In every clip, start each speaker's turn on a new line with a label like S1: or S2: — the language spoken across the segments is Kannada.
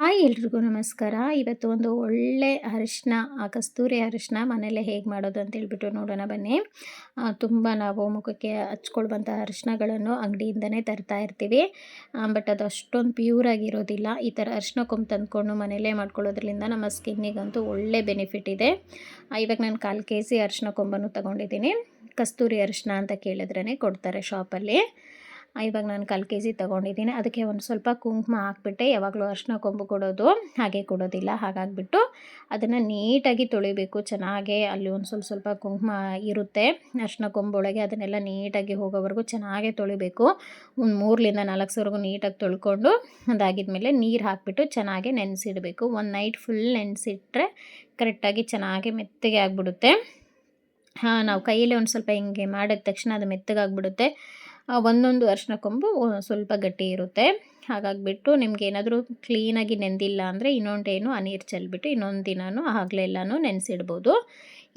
S1: ಹಾಯ್ ಎಲ್ರಿಗೂ ನಮಸ್ಕಾರ. ಇವತ್ತು ಒಂದು ಒಳ್ಳೆ ಅರಿಶಿನ, ಆ ಕಸ್ತೂರಿ ಅರಿಶಿನ ಮನೇಲೆ ಹೇಗೆ ಮಾಡೋದು ಅಂತ ಹೇಳ್ಬಿಟ್ಟು ನೋಡೋಣ ಬನ್ನಿ. ತುಂಬ ನಾವು ಮುಖಕ್ಕೆ ಹಚ್ಕೊಳ್ವಂಥ ಅರಿಶಿನಗಳನ್ನು ಅಂಗಡಿಯಿಂದನೇ ತರ್ತಾ ಇರ್ತೀವಿ. ಬಟ್ ಅದು ಅಷ್ಟೊಂದು ಪ್ಯೂರ್ ಆಗಿರೋದಿಲ್ಲ. ಈ ಥರ ಕೊಂಬು ತಂದ್ಕೊಂಡು ಮನೆಯಲ್ಲೇ ಮಾಡ್ಕೊಳ್ಳೋದ್ರಿಂದ ನಮ್ಮ ಸ್ಕಿನ್ನಿಗಂತೂ ಒಳ್ಳೆ ಬೆನಿಫಿಟ್ ಇದೆ. ಇವಾಗ ನಾನು ಕಾಲು ಕೆ ಜಿ ಅರಿಶಿನ ಕೊಂಬನ್ನು ತೊಗೊಂಡಿದ್ದೀನಿ. ಕಸ್ತೂರಿ ಅರಿಶಿನ ಅಂತ ಕೇಳಿದ್ರೇ ಕೊಡ್ತಾರೆ ಶಾಪಲ್ಲಿ ಇವಾಗ ನಾನು ಕಾಲು ಕೆ ಜಿ ತೊಗೊಂಡಿದ್ದೀನಿ. ಅದಕ್ಕೆ ಒಂದು ಸ್ವಲ್ಪ ಕುಂಕುಮ ಹಾಕ್ಬಿಟ್ಟೆ. ಯಾವಾಗಲೂ ಅರ್ಶಿನ ಕೊಂಬು ಕೊಡೋದು ಹಾಗೆ ಕೊಡೋದಿಲ್ಲ. ಹಾಗಾಗಿಬಿಟ್ಟು ಅದನ್ನು ನೀಟಾಗಿ ತೊಳಿಬೇಕು. ಚೆನ್ನಾಗೆ ಅಲ್ಲಿ ಒಂದು ಸ್ವಲ್ಪ ಸ್ವಲ್ಪ ಕುಂಕುಮ ಇರುತ್ತೆ. ಅರ್ಶಿನ ಕೊಂಬೊಳಗೆ ಅದನ್ನೆಲ್ಲ ನೀಟಾಗಿ ಹೋಗೋವರೆಗೂ ಚೆನ್ನಾಗೆ ತೊಳಿಬೇಕು. ಒಂದು ಮೂರರಿಂದ ನಾಲ್ಕು ಸಾವಿರಗೂ ನೀಟಾಗಿ ತೊಳ್ಕೊಂಡು ಅದಾಗಿದ್ಮೇಲೆ ನೀರು ಹಾಕಿಬಿಟ್ಟು ಚೆನ್ನಾಗಿ ನೆನೆಸಿಡಬೇಕು. ಒಂದು ನೈಟ್ ಫುಲ್ ನೆನೆಸಿಟ್ರೆ ಕರೆಕ್ಟಾಗಿ ಚೆನ್ನಾಗಿ ಮೆತ್ತಗೆ ಆಗಿಬಿಡುತ್ತೆ. ಹಾಂ, ನಾವು ಕೈಯಲ್ಲಿ ಒಂದು ಸ್ವಲ್ಪ ಹಿಂಗೆ ಮಾಡಿದ ತಕ್ಷಣ ಅದು ಮೆತ್ತಗಾಗ್ಬಿಡುತ್ತೆ. ಒಂದೊಂದು ಅರಿಶಿನ ಕೊಂಬು ಸ್ವಲ್ಪ ಗಟ್ಟಿ ಇರುತ್ತೆ. ಹಾಗಾಗಿಬಿಟ್ಟು ನಿಮ್ಗೆ ಏನಾದರೂ ಕ್ಲೀನಾಗಿ ನೆಂದಿಲ್ಲ ಅಂದರೆ ಇನ್ನೊಂದೇನು ಆ ನೀರು ಚೆಲ್ಬಿಟ್ಟು ಇನ್ನೊಂದು ದಿನವೂ ಆಗಲೆಲ್ಲನೂ ನೆನೆಸಿಡ್ಬೋದು.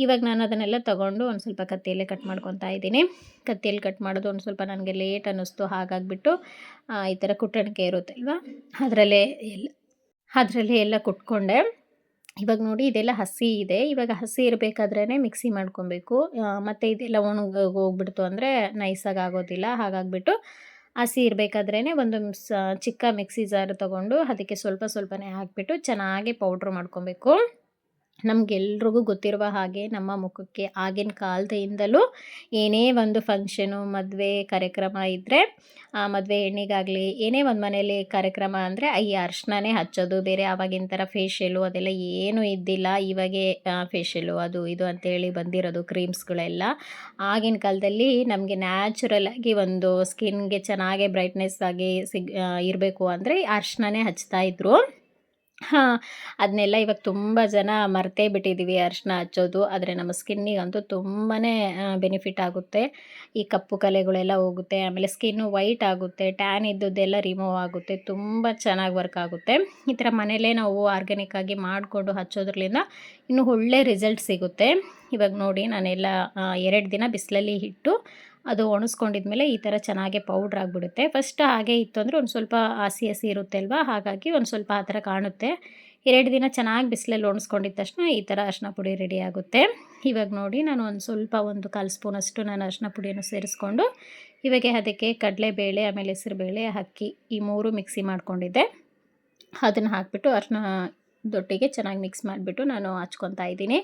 S1: ಇವಾಗ ನಾನು ಅದನ್ನೆಲ್ಲ ತೊಗೊಂಡು ಒಂದು ಸ್ವಲ್ಪ ಕತ್ತಿಯಲ್ಲೇ ಕಟ್ ಮಾಡ್ಕೊತಾ ಇದ್ದೀನಿ. ಕತ್ತಿಯಲ್ಲಿ ಕಟ್ ಮಾಡೋದು ಒಂದು ಸ್ವಲ್ಪ ನನಗೆ ಲೇಟ್ ಅನ್ನಿಸ್ತು, ಹಾಗಾಗಿಬಿಟ್ಟು ಈ ಥರ ಕುಟ್ಟಣಿಕೆ ಇರುತ್ತಲ್ವ? ಅದರಲ್ಲೇ ಎಲ್ಲ ಅದರಲ್ಲೇ ಎಲ್ಲ ಕುಟ್ಕೊಂಡೆ. ಇವಾಗ ನೋಡಿ ಇದೆಲ್ಲ ಹಸಿ ಇದೆ. ಇವಾಗ ಹಸಿ ಇರಬೇಕಾದ್ರೇ ಮಿಕ್ಸಿ ಮಾಡ್ಕೊಬೇಕು. ಮತ್ತು ಇದೆಲ್ಲ ಒಣಗಿ, ಹೋಗ್ಬಿಡ್ತು ಅಂದರೆ ನೈಸಾಗಿ ಆಗೋದಿಲ್ಲ. ಹಾಗಾಗಿಬಿಟ್ಟು ಹಸಿ ಇರಬೇಕಾದ್ರೇ ಒಂದು ಚಿಕ್ಕ ಮಿಕ್ಸಿ ಜಾರ್ ತೊಗೊಂಡು ಅದಕ್ಕೆ ಸ್ವಲ್ಪ ಸ್ವಲ್ಪನೇ ಹಾಕಿಬಿಟ್ಟು ಚೆನ್ನಾಗಿ ಪೌಡ್ರ್ ಮಾಡ್ಕೊಬೇಕು. ನಮಗೆಲ್ರಿಗೂ ಗೊತ್ತಿರುವ ಹಾಗೆ ನಮ್ಮ ಮುಖಕ್ಕೆ ಆಗಿನ ಕಾಲದಿಂದಲೂ ಏನೇ ಒಂದು ಫಂಕ್ಷನು ಮದುವೆ, ಕಾರ್ಯಕ್ರಮ ಇದ್ದರೆ ಆ ಮದುವೆ ಹೆಣ್ಣಿಗಾಗಲಿ, ಏನೇ ಒಂದು ಮನೇಲಿ ಕಾರ್ಯಕ್ರಮ ಅಂದರೆ ಈ ಅರ್ಶನೇ ಹಚ್ಚೋದು, ಬೇರೆ ಆವಾಗಿನ ಥರ ಫೇಶಿಯಲು ಅದೆಲ್ಲ ಏನೂ ಇದ್ದಿಲ್ಲ, ಇವಾಗೆ ಫೇಶಿಯಲು ಅದು ಇದು ಅಂತೇಳಿ ಬಂದಿರೋದು ಕ್ರೀಮ್ಸ್ಗಳೆಲ್ಲ ಆಗಿನ ಕಾಲದಲ್ಲಿ ನಮಗೆ ನ್ಯಾಚುರಲ್ ಆಗಿ ಒಂದು ಸ್ಕಿನ್ಗೆ ಚೆನ್ನಾಗೆ ಬ್ರೈಟ್ನೆಸ್ ಆಗಿ ಸಿಗ್ ಇರಬೇಕು ಅಂದರೆ ಹಚ್ತಾ ಹಚ್ತಾಯಿದ್ರು ಹಾಂ ಅದನ್ನೆಲ್ಲ ಇವಾಗ ತುಂಬ ಜನ ಮರ್ತೇ ಬಿಟ್ಟಿದ್ದೀವಿ ಅರಿಶಿನ ಹಚ್ಚೋದು. ಆದರೆ ನಮ್ಮ ಸ್ಕಿನ್ನಿಗಂತೂ ತುಂಬಾ ಬೆನಿಫಿಟ್ ಆಗುತ್ತೆ. ಈ ಕಪ್ಪು ಕಲೆಗಳೆಲ್ಲ ಹೋಗುತ್ತೆ, ಆಮೇಲೆ ಸ್ಕಿನ್ನು ವೈಟ್ ಆಗುತ್ತೆ ಟ್ಯಾನ್ ಇದ್ದದ್ದೆಲ್ಲ ರಿಮೂವ್ ಆಗುತ್ತೆ. ತುಂಬ ಚೆನ್ನಾಗಿ ವರ್ಕ್ ಆಗುತ್ತೆ. ಈ ಥರ ಮನೇಲೇ ನಾವು ಆರ್ಗ್ಯಾನಿಕ್ಕಾಗಿ ಮಾಡಿಕೊಂಡು ಹಚ್ಚೋದ್ರಲ್ಲಿಂದ ಇನ್ನೂ ಒಳ್ಳೆ ರಿಸಲ್ಟ್ ಸಿಗುತ್ತೆ. ಇವಾಗ ನೋಡಿ ನಾನೆಲ್ಲ ಎರಡು ದಿನ ಬಿಸಿಲಲ್ಲಿ ಇಟ್ಟು ಅದು ಒಣಸ್ಕೊಂಡಿದ್ಮೇಲೆ ಈ ಥರ ಚೆನ್ನಾಗಿ ಪೌಡ್ರ್ ಆಗಿಬಿಡುತ್ತೆ. ಫಸ್ಟ್ ಹಾಗೆ ಇತ್ತು ಅಂದರೆ ಒಂದು ಸ್ವಲ್ಪ ಹಸಿ ಹಸಿ ಇರುತ್ತೆ ಅಲ್ವಾ ಹಾಗಾಗಿ ಒಂದು ಸ್ವಲ್ಪ ಆ ಥರ ಕಾಣುತ್ತೆ. ಎರಡು ದಿನ ಚೆನ್ನಾಗಿ ಬಿಸಿಲಲ್ಲಿ ಒಣಸ್ಕೊಂಡಿದ್ದ ತಕ್ಷಣ ಈ ಥರ ಅರಿಶಿನ ಪುಡಿ ರೆಡಿ ಆಗುತ್ತೆ. ಇವಾಗ ನೋಡಿ, ನಾನು ಒಂದು ಸ್ವಲ್ಪ ಒಂದು ಕಾಲು ಸ್ಪೂನಷ್ಟು ನಾನು ಅರಿಶಿನ ಪುಡಿಯನ್ನು ಸೇರಿಸ್ಕೊಂಡು ಇವಾಗೆ ಅದಕ್ಕೆ ಕಡಲೆಬೇಳೆ, ಆಮೇಲೆ ಹೆಸರುಬೇಳೆ, ಅಕ್ಕಿ ಈ ಮೂರು ಮಿಕ್ಸಿ ಮಾಡ್ಕೊಂಡಿದ್ದೆ. ಅದನ್ನು ಹಾಕಿಬಿಟ್ಟು ಅರಿಶಿನ ದೊಟ್ಟಿಗೆ ಚೆನ್ನಾಗಿ ಮಿಕ್ಸ್ ಮಾಡಿಬಿಟ್ಟು ನಾನು ಹಚ್ಕೊತಾ ಇದ್ದೀನಿ.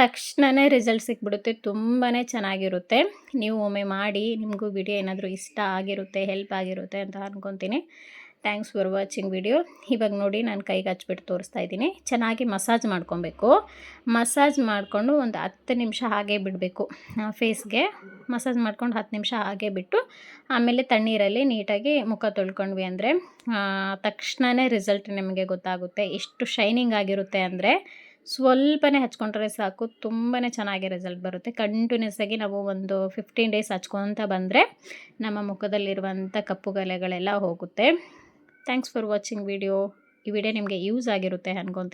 S1: ತಕ್ಷಣವೇ ರಿಸಲ್ಟ್ ಸಿಕ್ಬಿಡುತ್ತೆ ತುಂಬಾ ಚೆನ್ನಾಗಿರುತ್ತೆ. ನೀವು ಒಮ್ಮೆ ಮಾಡಿ, ನಿಮಗೂ ವಿಡಿಯೋ ಏನಾದರೂ ಇಷ್ಟ ಆಗಿರುತ್ತೆ ಹೆಲ್ಪ್ ಆಗಿರುತ್ತೆ ಅಂತ ಅಂದ್ಕೊತೀನಿ ಥ್ಯಾಂಕ್ಸ್ ಫಾರ್ ವಾಚಿಂಗ್ ವಿಡಿಯೋ ಇವಾಗ ನೋಡಿ ನಾನು ಕೈಗೆ ಹಚ್ಬಿಟ್ಟು ತೋರಿಸ್ತಾ ಇದ್ದೀನಿ. ಚೆನ್ನಾಗಿ ಮಸಾಜ್ ಮಾಡ್ಕೊಬೇಕು. ಮಸಾಜ್ ಮಾಡಿಕೊಂಡು ಒಂದು ಹತ್ತು ನಿಮಿಷ ಹಾಗೆ ಬಿಡಬೇಕು. ಫೇಸ್ಗೆ ಮಸಾಜ್ ಮಾಡ್ಕೊಂಡು ಹತ್ತು ನಿಮಿಷ ಹಾಗೆ ಬಿಟ್ಟು ಆಮೇಲೆ ತಣ್ಣೀರಲ್ಲಿ ನೀಟಾಗಿ ಮುಖ ತೊಳ್ಕೊಂಡ್ವಿ ಅಂದರೆ ತಕ್ಷಣವೇ ರಿಸಲ್ಟ್ ನಿಮಗೆ ಗೊತ್ತಾಗುತ್ತೆ. ಎಷ್ಟು ಶೈನಿಂಗ್ ಆಗಿರುತ್ತೆ ಅಂದರೆ ಸ್ವಲ್ಪನೇ ಹಚ್ಕೊಂಡ್ರೆ ಸಾಕು ತುಂಬಾ ಚೆನ್ನಾಗಿ ರಿಸಲ್ಟ್ ಬರುತ್ತೆ. ಕಂಟಿನ್ಯೂಸ್ ಆಗಿ ನಾವು ಒಂದು ಫಿಫ್ಟೀನ್ ಡೇಸ್ ಹಚ್ಕೊತ ಬಂದರೆ ನಮ್ಮ ಮುಖದಲ್ಲಿರುವಂಥ ಕಪ್ಪು ಗಲೆಗಳೆಲ್ಲ ಹೋಗುತ್ತೆ. ಥ್ಯಾಂಕ್ಸ್ ಫಾರ್ ವಾಚಿಂಗ್ ವಿಡಿಯೋ ಈ ವಿಡಿಯೋ ನಿಮಗೆ ಯೂಸ್ ಆಗಿರುತ್ತೆ ಅನ್ಕೊತೀನಿ.